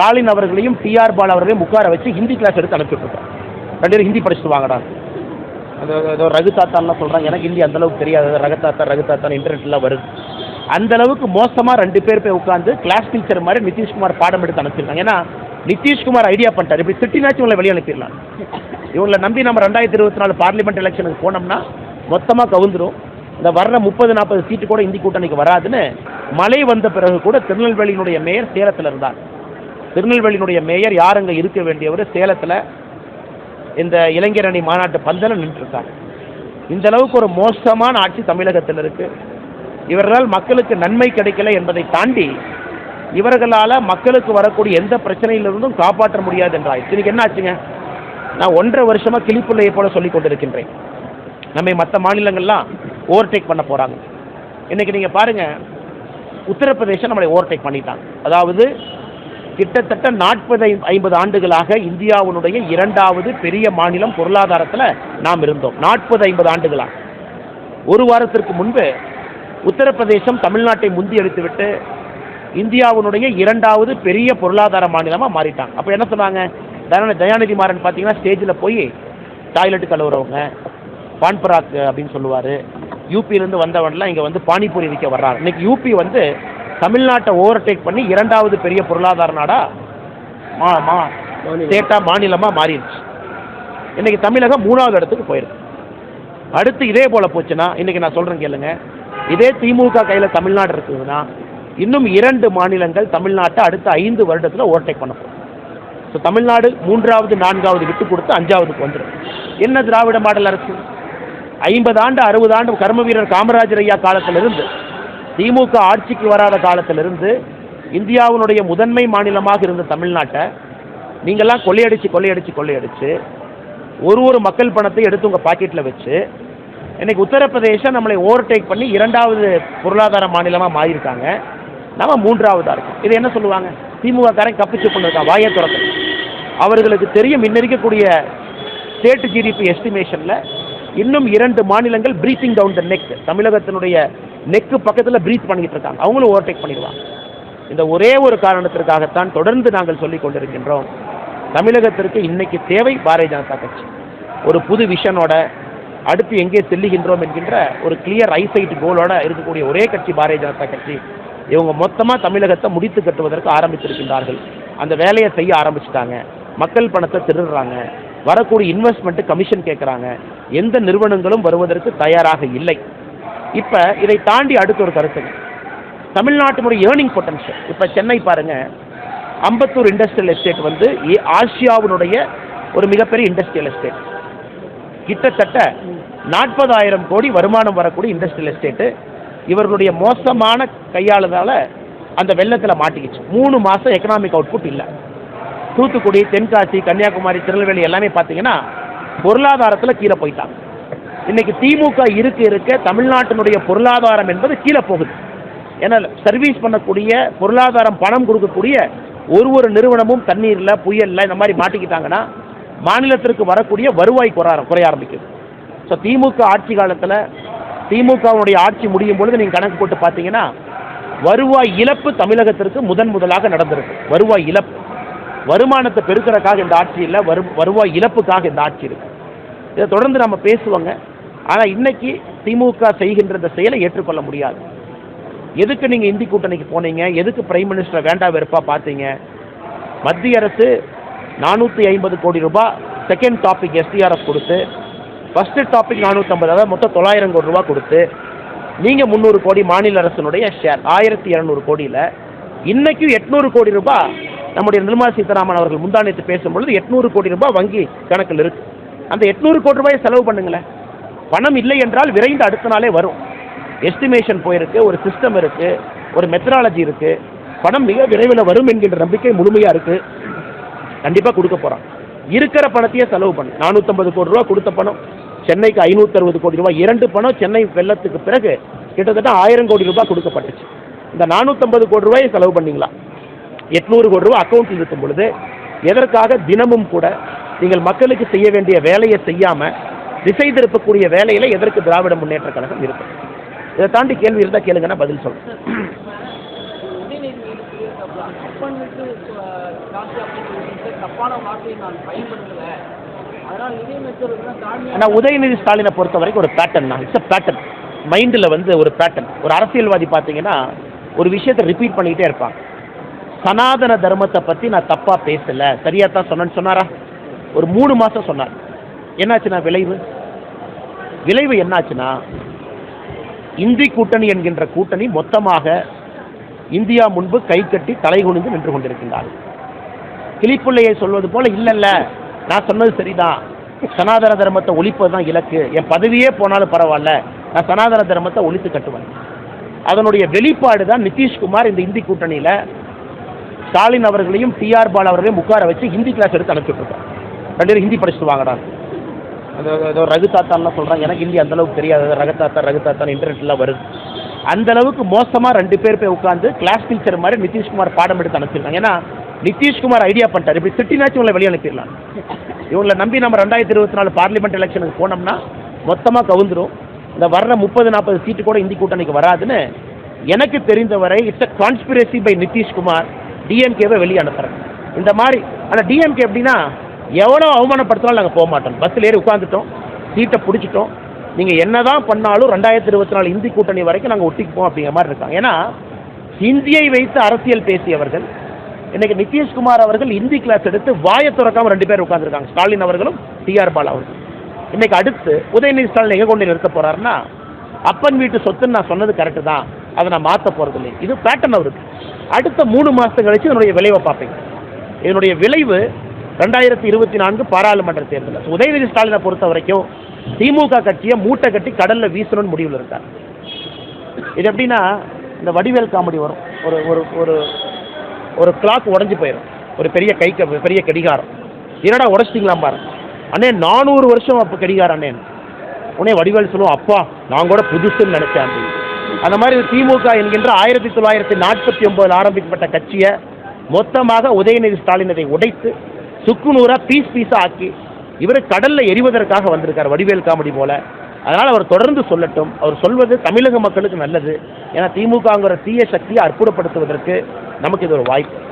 ஸ்டாலின் அவர்களையும் டிஆர் பால் அவர்களையும் உட்கார வச்சு ஹிந்தி கிளாஸ் எடுத்து அனுப்பிவிட்டுருக்கோம். ரெண்டு பேரும் ஹிந்தி படிச்சுட்டு வாங்கடா. அது ஏதோ ரகு தாத்தான்லாம் சொல்கிறாங்க எனக்கு ஹிந்தி அந்தளவுக்கு தெரியாது. ரகு தாத்தா ரகு தாத்தான் இன்டர்நெட்லாம் வருது. அந்த அளவுக்கு மோசமாக ரெண்டு பேர் போய் உட்காந்து கிளாஸ் டீச்சர் மாதிரி நிதிஷ்குமார் பாடம் எடுத்து அனுப்பிச்சிருக்காங்க ஏன்னா நிதிஷ்குமார் ஐடியா பண்ணிட்டார். இப்படி திட்டினாச்சும் இவங்களை வெளியே அனுப்பிடலாம். இவங்களை நம்பி நம்ம ரெண்டாயிரத்தி இருபத்தி நாலு பார்லிமெண்ட் எலெக்ஷனுக்கு போனோம்னா மொத்தமாக கவுந்துடும் இந்த வர்ற முப்பது நாற்பது சீட்டு கூட இந்தி கூட்டணிக்கு வராதுன்னு மழை வந்த பிறகு கூட திருநெல்வேலியினுடைய மேயர் சேலத்தில் இருந்தார். திருநெல்வேலியினுடைய மேயர் யார் அங்கே இருக்க வேண்டியவர்? சேலத்தில் இந்த இளைஞர் அணி மாநாட்டு பந்தல நின்றுருக்காங்க. இந்த அளவுக்கு ஒரு மோசமான ஆட்சி தமிழகத்தில் இருக்கு. இவர்களால் மக்களுக்கு நன்மை கிடைக்கல என்பதை தாண்டி இவர்களால் மக்களுக்கு வரக்கூடிய எந்த பிரச்சனையிலிருந்தும் காப்பாற்ற முடியாது என்றாயிடுச்சு இன்னைக்கு என்ன ஆச்சுங்க? நான் ஒன்றரை வருஷமாக கிளிப்புள்ளையை போல சொல்லிக் கொண்டிருக்கின்றேன். நம்மை மற்ற மாநிலங்கள்லாம் ஓவர்டேக் பண்ண போகிறாங்க இன்னைக்கு நீங்கள் பாருங்க உத்தரப்பிரதேசம் நம்மளை ஓவர்டேக் பண்ணிட்டாங்க. அதாவது கிட்டத்தட்ட நாற்பது ஐம்பது ஆண்டுகளாக இந்தியாவினுடைய இரண்டாவது பெரிய மாநிலம் பொருளாதாரத்தில் நாம் இருந்தோம். நாற்பது ஐம்பது ஆண்டுகளாக. ஒரு வாரத்திற்கு முன்பு உத்தரப்பிரதேசம் தமிழ்நாட்டை முந்தி எடுத்துவிட்டு இந்தியாவினுடைய இரண்டாவது பெரிய பொருளாதார மாநிலமாக மாறிட்டாங்க. அப்போ என்ன சொன்னாங்க? தயாநிதி தயாநிதி மாறன் பார்த்தீங்கன்னா ஸ்டேஜில் போய் டாய்லெட் கழுவுறவங்க பான்பராக் அப்படின்னு சொல்லுவார். யூபியிலேருந்து வந்தவன்லாம் இங்கே வந்து பானிபூரி விற்க வர்றாங்க. இன்னைக்கு யூபி வந்து தமிழ்நாட்டை ஓவர்டேக் பண்ணி இரண்டாவது பெரிய பொருளாதார நாடா ஸ்டேட்டாக மாநிலமாக மாறிடுச்சு. இன்னைக்கு தமிழகம் மூணாவது இடத்துக்கு போயிருக்கு. அடுத்து இதே போல் போச்சுன்னா இன்னைக்கு நான் சொல்கிறேன் கேளுங்க. இதே திமுக கையில் தமிழ்நாடு இருக்குதுன்னா இன்னும் இரண்டு மாநிலங்கள் தமிழ்நாட்டை அடுத்த ஐந்து வருடத்தில் ஓவர்டேக் பண்ண போகும் ஸோ தமிழ்நாடு மூன்றாவது நான்காவது விட்டு கொடுத்து அஞ்சாவதுக்கு வந்துடும் என்ன திராவிட மாடல் அரசு? ஐம்பது ஆண்டு அறுபது ஆண்டு கர்ம வீரர் காமராஜர் ஐயா காலத்திலிருந்து திமுக ஆட்சிக்கு வராத காலத்திலிருந்து இந்தியாவினுடைய முதன்மை மாநிலமாக இருந்த தமிழ்நாட்டை நீங்கள்லாம் கொள்ளையடிச்சு கொள்ளையடிச்சு கொள்ளையடிச்சு ஒரு ஒரு மக்கள் பணத்தை எடுத்து உங்கள் பாக்கெட்டில் வச்சு இன்னைக்கு உத்தரப்பிரதேசம் நம்மளை ஓவர்டேக் பண்ணி இரண்டாவது பொருளாதார மாநிலமாக மாறியிருக்காங்க. நம்ம மூன்றாவதாக இருக்கும். இது என்ன சொல்லுவாங்க? திமுக காரன் கப்பிச்சு கொண்டிருக்கான் வாயை துறக்க அவர்களுக்கு தெரியும் இன்னிருக்கக்கூடிய ஸ்டேட் ஜிடிபி எஸ்டிமேஷனில் இன்னும் இரண்டு மாநிலங்கள் பிரீத்திங் டவுன் த நெக் தமிழகத்தினுடைய நெக்கு பக்கத்தில் பிரீத் பண்ணிக்கிட்டு இருக்காங்க. அவங்களும் ஓவர்டேக் பண்ணிடுவாங்க. இந்த ஒரே ஒரு காரணத்திற்காகத்தான் தொடர்ந்து நாங்கள் சொல்லிக் கொண்டிருக்கின்றோம். தமிழகத்திற்கு இன்னைக்கு தேவை பாரதிய ஜனதா கட்சி. ஒரு புது விஷனோட அடுத்து எங்கே செல்லுகின்றோம் என்கின்ற ஒரு கிளியர் ஐசைட் கோலோட இருக்கக்கூடிய ஒரே கட்சி பாரதிய ஜனதா கட்சி. இவங்க மொத்தமாக தமிழகத்தை முடித்து கட்டுவதற்கு ஆரம்பித்திருக்கின்றார்கள். அந்த வேலையை செய்ய ஆரம்பிச்சிட்டாங்க. மக்கள் பணத்தை திருடுறாங்க. வரக்கூடிய இன்வெஸ்ட்மெண்ட்டு கமிஷன் கேட்குறாங்க எந்த நிறுவனங்களும் வருவதற்கு தயாராக இல்லை. இப்போ இதை தாண்டி அடுத்த ஒரு கருத்துங்க தமிழ்நாட்டினுடைய ஏர்னிங் பொட்டன்ஷியல் இப்போ சென்னை பாருங்க. அம்பத்தூர் இண்டஸ்ட்ரியல் எஸ்டேட் வந்து ஆசியாவினுடைய ஒரு மிகப்பெரிய இண்டஸ்ட்ரியல் எஸ்டேட் கிட்டத்தட்ட நாற்பதாயிரம் கோடி வருமானம் வரக்கூடிய இண்டஸ்ட்ரியல் எஸ்டேட்டு இவர்களுடைய மோசமான கையாளதால் அந்த வெள்ளத்தில் மாட்டிக்கிச்சு. மூணு மாதம் எக்கனாமிக் அவுட்புட் இல்லை. தூத்துக்குடி தென்காசி கன்னியாகுமரி திருநெல்வேலி எல்லாமே பார்த்தீங்கன்னா பொருளாதாரத்தில் கீழே போயிட்டாங்க. இன்னைக்கு திமுக இருக்க இருக்க தமிழ்நாட்டினுடைய பொருளாதாரம் என்பது கீழே போகுது. ஏன்னா சர்வீஸ் பண்ணக்கூடிய பொருளாதாரம் பணம் கொடுக்கக்கூடிய ஒரு ஒரு நிறுவனமும் தண்ணீரில் புயலில் இந்த மாதிரி மாட்டிக்கிட்டாங்கன்னா மாநிலத்திற்கு வரக்கூடிய வருவாய் குறைய குறைய ஆரம்பிக்குது. ஸோ திமுக ஆட்சி காலத்தில் திமுகவுடைய ஆட்சி முடியும் பொழுது நீங்கள் கணக்கு போட்டு பார்த்தீங்கன்னா வருவாய் இழப்பு தமிழகத்திற்கு முதன் முதலாக நடந்திருக்கு. வருவாய் இழப்பு. வருமானத்தை பெருக்கிறக்காக இந்த ஆட்சி இல்லை வரு வருவாய் இழப்புக்காக இந்த ஆட்சி இருக்கு. இதை தொடர்ந்து நம்ம பேசுவோங்க. ஆனால் இன்னைக்கு திமுக செய்கின்ற இந்த செயலை ஏற்றுக்கொள்ள முடியாது. எதுக்கு நீங்கள் இந்தி கூட்டணிக்கு போனீங்க? எதுக்கு பிரைம் மினிஸ்டர் வேண்டா வெறுப்பாக பார்த்தீங்க? மத்திய அரசு நானூற்றி ஐம்பது கோடி ரூபாய் செகண்ட் டாபிக் எஸ்டிஆர்எஃப் கொடுத்து ஃபஸ்ட்டு டாபிக் நானூற்றம்பது அதாவது மொத்தம் தொள்ளாயிரம் கோடி ரூபா கொடுத்து நீங்கள் முந்நூறு கோடி மாநில அரசினுடைய ஷேர் ஆயிரத்தி இரநூறு கோடியில் இன்னைக்கும் எட்நூறு கோடி ரூபாய் நம்முடைய நிர்மலா சீதாராமன் அவர்கள் முந்தானத்து பேசும்பொழுது எட்நூறு கோடி ரூபாய் வங்கி கணக்கில் இருக்கு. அந்த எட்நூறு கோடி ரூபாயை செலவு பண்ணுங்களேன். பணம் இல்லை என்றால் விரைந்து அடுத்த நாளே வரும். எஸ்டிமேஷன் போயிருக்கு ஒரு சிஸ்டம் இருக்கு ஒரு மெத்தடாலஜி இருக்கு. பணம் மிக விரைவில் வரும் என்கின்ற நம்பிக்கை முழுமையாக இருக்கு. கண்டிப்பாக கொடுக்க போகிறான் இருக்கிற பணத்தையே செலவு பண்ணு. நானூற்றம்பது கோடி ரூபா கொடுத்த பணம் சென்னைக்கு ஐநூற்றி அறுபது கோடி ரூபாய். இரண்டு பணம் சென்னை வெள்ளத்துக்கு பிறகு கிட்டத்தட்ட ஆயிரம் கோடி ரூபாய் கொடுக்கப்பட்டுச்சு. இந்த நானூற்றம்பது கோடி ரூபாயை செலவு பண்ணீங்களா? எட்நூறு கோடி ரூபா அக்கௌண்ட்டில் இருக்கும் பொழுது எதற்காக தினமும் கூட நீங்கள் மக்களுக்கு செய்ய வேண்டிய வேலையை செய்யாமல் திசை திருப்பக்கூடிய வேலையில் எதற்கு திராவிட முன்னேற்ற கழகம் இருக்கும் இதை தாண்டி கேள்வி இருந்தால் கேளுங்கன்னா பதில் சொல்றேன். நான் ஆனால் உதயநிதி ஸ்டாலினை பொறுத்த வரைக்கும் ஒரு பேட்டர்ன் தான். இட்ஸ் அ பேட்டர்ன் மைண்டில் வந்து ஒரு பேட்டர்ன் ஒரு அரசியல்வாதி பார்த்தீங்கன்னா ஒரு விஷயத்தை ரிப்பீட் பண்ணிக்கிட்டே இருப்பாங்க. சனாதன தர்மத்தை பற்றி நான் தப்பாக பேசலை. சரியாக தான் சொன்னேன்னு சொன்னாரா? ஒரு மூணு மாதம் சொன்னார். என்னாச்சுன்னா விளைவு? விளைவு என்னாச்சுன்னா இந்தி கூட்டணி என்கின்ற கூட்டணி மொத்தமாக இந்தியா முன்பு கை கட்டி தலை குனிந்து நின்று கொண்டிருக்கின்றார் கிளிப்புள்ளையை சொல்வது போல இல்லைல்ல நான் சொன்னது சரிதான். சனாதன தர்மத்தை ஒழிப்பது தான் இலக்கு. என் பதவியே போனாலும் பரவாயில்ல. நான் சனாதன தர்மத்தை ஒழித்து கட்டுவேன். அதனுடைய வெளிப்பாடு தான் நிதிஷ்குமார் இந்த இந்தி கூட்டணியில் ஸ்டாலின் அவர்களையும் டிஆர் பால் அவர்களையும் உட்கார வச்சு ஹிந்தி கிளாஸ் எடுத்து அனுப்பிச்சுட்ருக்கேன் ரெண்டு பேரும் ஹிந்தி படிச்சுட்டு வாங்கடா. அந்த ஏதோ ரகு தாத்தான்லாம் சொல்கிறாங்க எனக்கு ஹிந்தி அந்த அளவுக்கு தெரியாது. ரகு தாத்தா ரகு தாத்தான் இன்டர்நெட்லாம் வருது. அந்த அளவுக்கு மோசமாக ரெண்டு பேர் போய் உட்காந்து கிளாஸ் டீச்சர் மாதிரி நிதிஷ்குமார் பாடம் எடுத்து அனுப்பிச்சிருக்காங்க ஏன்னா நிதிஷ்குமார் ஐடியா பண்ணிட்டார். இப்படி திட்டினாச்சும் இவங்களை வெளியே அனுப்பிடலாம். இவங்களை நம்பி நம்ம ரெண்டாயிரத்தி இருபத்தி நாலு பார்லிமெண்ட் எலெக்ஷனுக்கு போனோம்னா மொத்தமாக கவுந்துரும். இந்த வர்ற முப்பது நாற்பது சீட்டு கூட இந்தி கூட்டணிக்கு வராதுன்னு எனக்கு தெரிந்தவரை it's a conspiracy by Nitish Kumar டிஎம்கேவை வெளியே அனுப்புகிறேன் இந்த மாதிரி ஆனால் டிஎம்கே எப்படின்னா எவ்வளோ அவமானப்படுத்தினாலும் நாங்கள் போக மாட்டோம். பஸ்ஸில் ஏறி உட்காந்துட்டோம் சீட்டை பிடிச்சிட்டோம். நீங்கள் என்ன தான் பண்ணாலும் ரெண்டாயிரத்தி இருபத்தி நாலு இந்தி கூட்டணி வரைக்கும் நாங்கள் ஒட்டிக்குவோம் அப்படிங்கிற மாதிரி இருக்காங்க. ஏன்னா ஹிந்தியை வைத்து அரசியல் பேசியவர்கள் இன்னைக்கு நிதிஷ்குமார் அவர்கள் ஹிந்தி கிளாஸ் எடுத்து வாயை திறக்காம ரெண்டு பேர் உட்காந்துருக்காங்க ஸ்டாலின் அவர்களும் டிஆர் பாலா அவர்களும். இன்னைக்கு அடுத்து உதயநிதி ஸ்டாலின் எங்கே கொண்டு நிறுத்த போகிறாருன்னா அப்பன் வீட்டு சொத்துன்னு நான் சொன்னது கரெக்டு தான். அதை நான் மாற்ற போகிறது இல்லை இது பேட்டர்ன் அவருக்கு. அடுத்த மூணு மாதம் கழிச்சு இதனுடைய விளைவை பார்ப்பேன். இதனுடைய விளைவு ரெண்டாயிரத்தி இருபத்தி நான்கு பாராளுமன்ற தேர்தலில் உதயநிதி ஸ்டாலினை பொறுத்த வரைக்கும் திமுக கட்சியை மூட்டை கட்டி கடலில் வீசணும்னு முடிவில் இருக்கார். இது எப்படின்னா இந்த வடிவேல் காமெடி வரும். ஒரு ஒரு ஒரு ஒரு கிளாக் உடஞ்சி போயிடும் ஒரு பெரிய கை க- பெரிய கடிகாரம். என்னடா உடச்சிட்டிங்களாம் பாரு. அண்ணே நானூறு வருஷம் அப்போ கடிகாரம் அண்ணே. உடனே வடிவேல் சொல்லுவோம் அப்பா நான் கூட புதுசுன்னு நினச்சேன் அப்படின்னு. அந்த மாதிரி திமுக என்கின்ற ஆயிரத்தி தொள்ளாயிரத்தி நாற்பத்தி ஒன்பதில் ஆரம்பிக்கப்பட்ட கட்சியை மொத்தமாக உதயநிதி ஸ்டாலின் அதை உடைத்து சுக்குநூறா பீஸ் பீஸா ஆக்கி இவர் கடல்ல எரிவதற்காக வந்திருக்கார் வடிவேல் காமெடி போல. அதனால் அவர் தொடர்ந்து சொல்லட்டும். அவர் சொல்வது தமிழக மக்களுக்கு நல்லது. ஏன்னா திமுகங்கிற தீய சக்தியை அற்புதப்படுத்துவதற்கு நமக்கு இது ஒரு வாய்ப்பு.